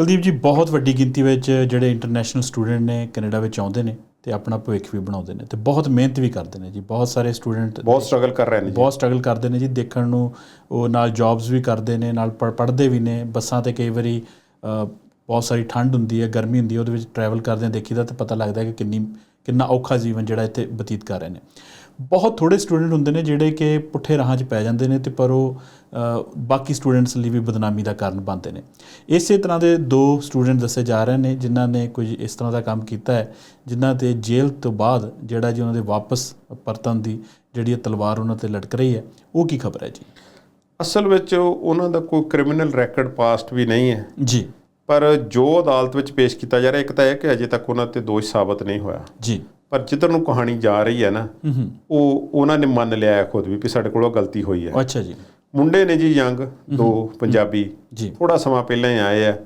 ਕੁਲਦੀਪ ਜੀ ਬਹੁਤ ਵੱਡੀ ਗਿਣਤੀ ਵਿੱਚ ਜਿਹੜੇ ਇੰਟਰਨੈਸ਼ਨਲ ਸਟੂਡੈਂਟ ਨੇ ਕੈਨੇਡਾ ਵਿੱਚ ਆਉਂਦੇ ਨੇ ਤੇ ਆਪਣਾ ਭਵਿੱਖ ਵੀ ਬਣਾਉਂਦੇ ਨੇ ਤੇ ਬਹੁਤ ਮਿਹਨਤ ਵੀ ਕਰਦੇ ਨੇ ਜੀ ਬਹੁਤ ਸਾਰੇ ਸਟੂਡੈਂਟ ਬਹੁਤ ਸਟਰਗਲ ਕਰ ਰਹੇ ਨੇ ਬਹੁਤ ਸਟਰਗਲ ਕਰਦੇ ਨੇ ਜੀ ਦੇਖਣ ਨੂੰ ਉਹ ਨਾਲ ਜੌਬਸ ਵੀ ਕਰਦੇ ਨੇ ਨਾਲ ਪੜ੍ਹਦੇ ਵੀ ਨੇ ਬੱਸਾਂ ਤੇ ਕਈ ਵਾਰੀ ਬਹੁਤ ਸਾਰੀ ਠੰਡ ਹੁੰਦੀ ਹੈ ਗਰਮੀ ਹੁੰਦੀ ਹੈ ਉਹਦੇ ਵਿੱਚ ਟਰੈਵਲ ਕਰਦੇ ਆ ਦੇਖੀਦਾ ਤਾਂ ਪਤਾ ਲੱਗਦਾ ਹੈ ਕਿ ਕਿੰਨੀ ਕਿੰਨਾ ਔਖਾ ਜੀਵਨ ਜਿਹੜਾ ਇੱਥੇ ਬਤੀਤ ਕਰ ਰਹੇ ਨੇ। ਬਹੁਤ ਥੋੜੇ ਸਟੂਡੈਂਟ ਹੁੰਦੇ ਨੇ ਜਿਹੜੇ ਕਿ ਪੁੱਠੇ ਰਾਹਾਂ 'ਚ ਪੈ ਜਾਂਦੇ ਨੇ ਤੇ ਪਰ ਉਹ ਬਾਕੀ ਸਟੂਡੈਂਟਸ ਲਈ ਵੀ ਬਦਨਾਮੀ ਦਾ ਕਾਰਨ ਬਣਦੇ ਨੇ। ਇਸੇ ਤਰ੍ਹਾਂ ਦੇ ਦੋ ਸਟੂਡੈਂਟ ਦੱਸੇ ਜਾ ਰਹੇ ਨੇ ਜਿਨ੍ਹਾਂ ਨੇ ਕੁਝ ਇਸ ਤਰ੍ਹਾਂ ਦਾ ਕੰਮ ਕੀਤਾ ਹੈ ਜਿਨ੍ਹਾਂ ਤੇ ਜੇਲ੍ਹ ਤੋਂ ਬਾਅਦ ਜਿਹੜਾ ਜੀ ਉਹਨਾਂ ਦੇ ਵਾਪਸ ਪਰਤਣ ਦੀ ਜਿਹੜੀ ਤਲਵਾਰ ਉਹਨਾਂ ਤੇ ਲਟਕ ਰਹੀ ਹੈ ਉਹ ਕੀ ਖਬਰ ਹੈ ਜੀ? ਅਸਲ ਵਿੱਚ ਉਹਨਾਂ ਦਾ ਕੋਈ ਕ੍ਰਿਮੀਨਲ ਰੈਕੋਰਡ ਪਾਸਟ ਵੀ ਨਹੀਂ ਹੈ। ਜੀ। ਪਰ ਜੋ ਅਦਾਲਤ ਵਿੱਚ ਪੇਸ਼ ਕੀਤਾ ਜਾ ਰਿਹਾ ਇੱਕ ਤਾਂ ਇਹ ਕਿ ਅਜੇ ਤੱਕ ਉਹਨਾਂ ਤੇ ਦੋਸ਼ ਸਾਬਤ ਨਹੀਂ ਹੋਇਆ। ਜੀ। ਪਰ ਜਿੱਧਰ ਨੂੰ ਕਹਾਣੀ ਜਾ ਰਹੀ ਹੈ ਨਾ ਉਹ ਉਹਨਾਂ ਨੇ ਮੰਨ ਲਿਆ ਹੈ ਖੁਦ ਵੀ ਵੀ ਸਾਡੇ ਕੋਲੋਂ ਗਲਤੀ ਹੋਈ ਹੈ। ਅੱਛਾ ਜੀ। ਮੁੰਡੇ ਨੇ ਜੀ ਯੰਗ ਦੋ ਪੰਜਾਬੀ। ਜੀ। ਥੋੜਾ ਸਮਾਂ ਪਹਿਲਾਂ ਹੀ ਆਏ ਆ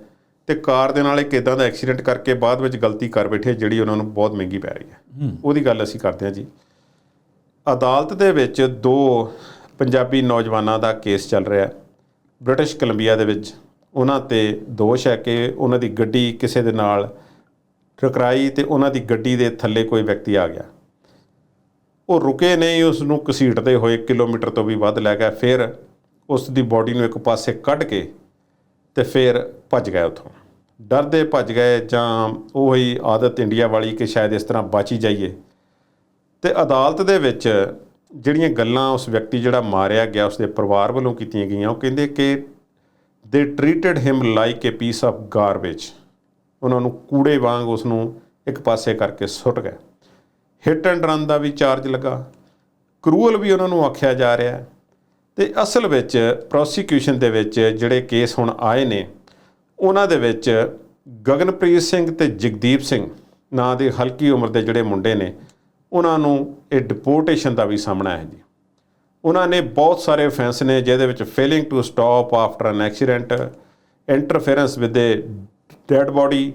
ਤੇ ਕਾਰ ਦੇ ਨਾਲ ਇੱਕ ਇਦਾਂ ਦਾ ਐਕਸੀਡੈਂਟ ਕਰਕੇ ਬਾਅਦ ਵਿੱਚ ਗਲਤੀ ਕਰ ਬੈਠੇ ਜਿਹੜੀ ਉਹਨਾਂ ਨੂੰ ਬਹੁਤ ਮਹਿੰਗੀ ਪੈ ਰਹੀ ਹੈ ਉਹਦੀ ਗੱਲ ਅਸੀਂ ਕਰਦੇ ਹਾਂ ਜੀ। ਅਦਾਲਤ ਦੇ ਵਿੱਚ ਦੋ ਪੰਜਾਬੀ ਨੌਜਵਾਨਾਂ ਦਾ ਕੇਸ ਚੱਲ ਰਿਹਾ। ਬ੍ਰਿਟਿਸ਼ ਕੋਲੰਬੀਆ ਦੇ ਵਿੱਚ ਉਹਨਾਂ ਤੇ ਦੋਸ਼ ਹੈ ਕਿ ਉਹਨਾਂ ਦੀ ਗੱਡੀ ਕਿਸੇ ਦੇ ਨਾਲ ਟਕਰਾਈ ਤੇ ਉਹਨਾਂ ਦੀ ਗੱਡੀ ਦੇ ਥੱਲੇ ਕੋਈ ਵਿਅਕਤੀ ਆ ਗਿਆ। ਉਹ ਰੁਕੇ ਨਹੀਂ ਉਸ ਨੂੰ ਘਸੀਟਦੇ ਹੋਏ ਕਿਲੋਮੀਟਰ ਤੋਂ ਵੀ ਵੱਧ ਲੈ ਗਿਆ। ਫਿਰ ਉਸ ਦੀ ਬਾਡੀ ਨੂੰ ਇੱਕ ਪਾਸੇ ਕੱਢ ਕੇ ਤੇ ਫਿਰ ਭੱਜ ਗਏ ਉੱਥੋਂ। ਡਰਦੇ ਭੱਜ ਗਏ ਜਾਂ ਉਹ ਹੀ ਆਦਤ ਇੰਡੀਆ ਵਾਲੀ ਕਿ ਸ਼ਾਇਦ ਇਸ ਤਰ੍ਹਾਂ ਬਚੀ ਜਾਈਏ। ਤੇ ਅਦਾਲਤ ਦੇ ਵਿੱਚ ਜਿਹੜੀਆਂ ਗੱਲਾਂ ਉਸ ਵਿਅਕਤੀ ਜਿਹੜਾ ਮਾਰਿਆ ਗਿਆ ਉਸ ਦੇ ਪਰਿਵਾਰ ਵੱਲੋਂ ਕੀਤੀਆਂ ਗਈਆਂ, ਉਹ ਕਹਿੰਦੇ ਕਿ they treated him like a piece of garbage ਉਹਨਾਂ ਨੂੰ ਕੂੜੇ ਵਾਂਗ ਉਸ ਨੂੰ ਇੱਕ ਪਾਸੇ ਕਰਕੇ ਸੁੱਟ ਗਏ। ਹਿੱਟ ਐਂਡ ਰਨ ਦਾ ਵੀ ਚਾਰਜ ਲੱਗਾ। ਕਰੂਅਲ ਵੀ ਉਹਨਾਂ ਨੂੰ ਆਖਿਆ ਜਾ ਰਿਹਾ। ਹੈ ਤੇ ਅਸਲ ਵਿੱਚ ਪ੍ਰੋਸੀਕਿਊਸ਼ਨ ਦੇ ਵਿੱਚ ਜਿਹੜੇ ਕੇਸ ਹੁਣ ਆਏ ਨੇ, ਉਹਨਾਂ ਦੇ ਵਿੱਚ ਗਗਨਪ੍ਰੀਤ ਸਿੰਘ ਤੇ ਜਗਦੀਪ ਸਿੰਘ ਨਾਂ ਦੇ ਹਲਕੀ ਉਮਰ ਦੇ ਜਿਹੜੇ ਮੁੰਡੇ ਨੇ, ਉਹਨਾਂ ਨੂੰ ਇਹ ਡਿਪੋਰਟੇਸ਼ਨ ਦਾ ਵੀ ਸਾਹਮਣਾ ਹੈ ਜੀ। ਉਹਨਾਂ ਨੇ ਬਹੁਤ ਸਾਰੇ ਅਫੈਂਸ ਨੇ, ਜਿਹਦੇ ਵਿੱਚ failing to stop after an accident interference with the dead body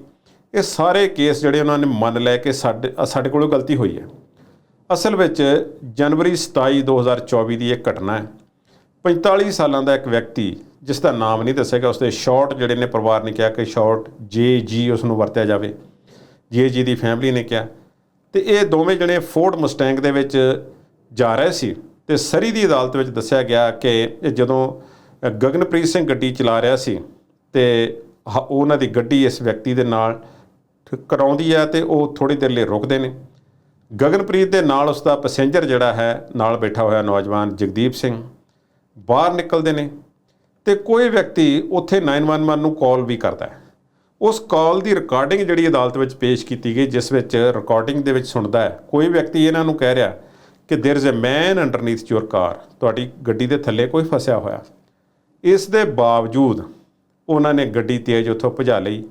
ਇਹ ਸਾਰੇ ਕੇਸ ਜਿਹੜੇ ਉਹਨਾਂ ਨੇ ਮੰਨ ਲੈ ਕੇ ਸਾਡੇ ਸਾਡੇ ਕੋਲੋਂ ਗਲਤੀ ਹੋਈ ਹੈ। ਅਸਲ ਵਿੱਚ ਜਨਵਰੀ 27 2024 ਦੀ ਇਹ ਘਟਨਾ ਹੈ। 45 ਸਾਲਾਂ ਦਾ ਇੱਕ ਵਿਅਕਤੀ, ਜਿਸ ਦਾ ਨਾਮ ਨਹੀਂ ਦੱਸਿਆ ਉਸਦੇ ਸ਼ਾਰਟ ਜਿਹੜੇ ਨੇ ਪਰਿਵਾਰ ਨੇ ਕਿਹਾ ਕਿ ਸ਼ਾਰਟ ਜੇ ਜੀ ਉਸ ਨੂੰ ਵਰਤਿਆ ਜਾਵੇ। ਜੇ ਜੀ ਦੀ ਫੈਮਿਲੀ ਨੇ ਕਿਹਾ। ਤੇ ਇਹ ਦੋਵੇਂ ਜਣੇ ਫੋਰਡ ਮਸਟੈਂਗ ਦੇ ਵਿੱਚ ਜਾ ਰਹੇ ਸੀ ਤੇ ਸਰੀ ਦੀ ਅਦਾਲਤ ਵਿੱਚ ਦੱਸਿਆ ਗਿਆ ਕਿ ਇਹ ਜਦੋਂ ਗਗਨਪ੍ਰੀਤ ਸਿੰਘ ਗੱਡੀ ਚਲਾ ਰਿਹਾ ਸੀ ਤੇ ਹ- ਉਹਨਾਂ ਦੀ ਗੱਡੀ ਇਸ ਵਿਅਕਤੀ ਦੇ ਨਾਲ ਕਰਾਉਂਦੀ ਹੈ ਤੇ ਉਹ ਥੋੜੀ ਦੇਰ ਲਈ ਰੁਕਦੇ ਨੇ। ਗਗਨਪ੍ਰੀਤ ਦੇ ਨਾਲ ਉਸ ਦਾ ਪੈਸੇਂਜਰ ਜਿਹੜਾ ਹੈ, ਨਾਲ ਬੈਠਾ ਹੋਇਆ ਨੌਜਵਾਨ ਜਗਦੀਪ ਸਿੰਘ। ਬਾਹਰ ਨਿਕਲਦੇ ਨੇ ਤੇ ਕੋਈ ਵਿਅਕਤੀ ਉੱਥੇ 911 ਨੂੰ ਕਾਲ ਵੀ ਕਰਦਾ ਹੈ ਉਸ ਕਾਲ ਦੀ ਰਿਕਾਰਡਿੰਗ ਜਿਹੜੀ ਅਦਾਲਤ ਵਿੱਚ ਪੇਸ਼ ਕੀਤੀ ਗਈ ਜਿਸ ਵਿੱਚ ਰਿਕਾਰਡਿੰਗ ਦੇ ਵਿੱਚ ਸੁਣਦਾ ਹੈ ਕੋਈ ਵਿਅਕਤੀ ਇਹਨਾਂ ਨੂੰ ਕਹਿ ਰਿਹਾ ਕਿ there is a man underneath your car ਤੁਹਾਡੀ ਗੱਡੀ ਦੇ ਥੱਲੇ ਕੋਈ ਫਸਿਆ ਹੋਇਆ ਇਸ ਦੇ ਬਾਵਜੂਦ ਉਹਨਾਂ ਨੇ ਗੱਡੀ ਤੇਜ਼ ਉੱਥੋਂ ਭਜਾ ਲਈ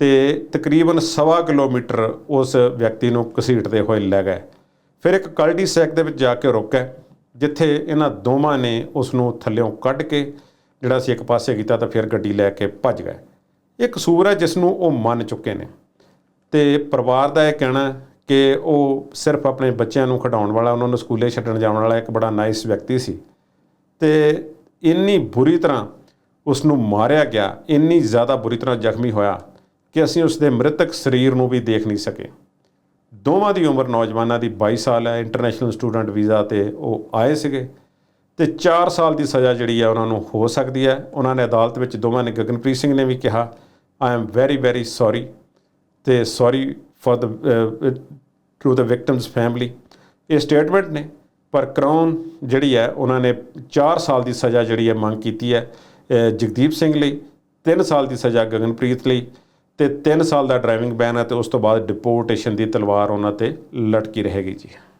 ਤੇ ਤਕਰੀਬਨ ਸਵਾ ਕਿਲੋਮੀਟਰ ਉਸ ਵਿਅਕਤੀ ਨੂੰ ਘਸੀਟਦੇ ਹੋਏ ਲੈ ਗਏ ਫਿਰ ਇੱਕ ਕਲਡੀ ਸੈਕ ਦੇ ਵਿੱਚ ਜਾ ਕੇ ਰੁਕੇ ਜਿੱਥੇ ਇਹਨਾਂ ਦੋਵਾਂ ਨੇ ਉਸ ਨੂੰ ਥੱਲਿਓਂ ਕੱਢ ਕੇ ਜਿਹੜਾ ਸੀ ਇੱਕ ਪਾਸੇ ਕੀਤਾ ਤਾਂ ਫਿਰ ਗੱਡੀ ਲੈ ਕੇ ਭੱਜ ਗਏ। ਇਹ ਕਸੂਰ ਹੈ ਜਿਸ ਨੂੰ ਉਹ ਮੰਨ ਚੁੱਕੇ ਨੇ। ਤੇ ਪਰਿਵਾਰ ਦਾ ਇਹ ਕਹਿਣਾ ਕਿ ਉਹ ਸਿਰਫ ਆਪਣੇ ਬੱਚਿਆਂ ਨੂੰ ਖਿਡਾਉਣ ਵਾਲਾ, ਉਹਨਾਂ ਨੂੰ ਸਕੂਲੇ ਛੱਡਣ ਜਾਣ ਵਾਲਾ ਇੱਕ ਬੜਾ ਨਾਈਸ ਵਿਅਕਤੀ ਸੀ। ਤੇ ਇੰਨੀ ਬੁਰੀ ਤਰ੍ਹਾਂ ਉਸ ਨੂੰ ਮਾਰਿਆ ਗਿਆ, ਇੰਨੀ ਜ਼ਿਆਦਾ ਬੁਰੀ ਤਰ੍ਹਾਂ ਜ਼ਖਮੀ ਹੋਇਆ ਕਿ ਅਸੀਂ ਉਸ ਦੇ ਮ੍ਰਿਤਕ ਸਰੀਰ ਨੂੰ ਵੀ ਦੇਖ ਨਹੀਂ ਸਕੇ। ਦੋਵਾਂ ਦੀ ਉਮਰ ਨੌਜਵਾਨਾਂ ਦੀ 22 ਸਾਲ ਹੈ ਇੰਟਰਨੈਸ਼ਨਲ ਸਟੂਡੈਂਟ ਵੀਜ਼ਾ ਤੇ ਉਹ ਆਏ ਸੀਗੇ ਤੇ 4 ਸਾਲ ਦੀ ਸਜ਼ਾ ਜਿਹੜੀ ਹੈ ਉਹਨਾਂ ਨੂੰ ਹੋ ਸਕਦੀ ਹੈ। ਉਹਨਾਂ ਨੇ ਅਦਾਲਤ ਵਿੱਚ ਦੋਵਾਂ ਨੇ ਗਗਨਪ੍ਰੀਤ ਸਿੰਘ ਨੇ ਵੀ ਕਿਹਾ I am very very sorry ਤੇ sorry for the to the victims family ਇਹ ਸਟੇਟਮੈਂਟ ਨੇ, ਪਰ ਕਰਾਊਨ ਜਿਹੜੀ ਹੈ ਉਹਨਾਂ ਨੇ 4 ਸਾਲ ਦੀ ਸਜ਼ਾ ਜਿਹੜੀ ਹੈ ਮੰਗ ਕੀਤੀ ਹੈ ਜਗਦੀਪ ਸਿੰਘ ਲਈ 3 ਸਾਲ ਦੀ ਸਜ਼ਾ ਗਗਨਪ੍ਰੀਤ ਲਈ ਤੇ 3 ਸਾਲ ਦਾ ਡਰਾਈਵਿੰਗ ਬੈਨ ਹੈ ਤੇ ਉਸ ਤੋਂ ਬਾਅਦ ਡਿਪੋਰਟੇਸ਼ਨ ਦੀ ਤਲਵਾਰ ਉਹਨਾਂ ਤੇ ਲਟਕੀ ਰਹੇਗੀ ਜੀ।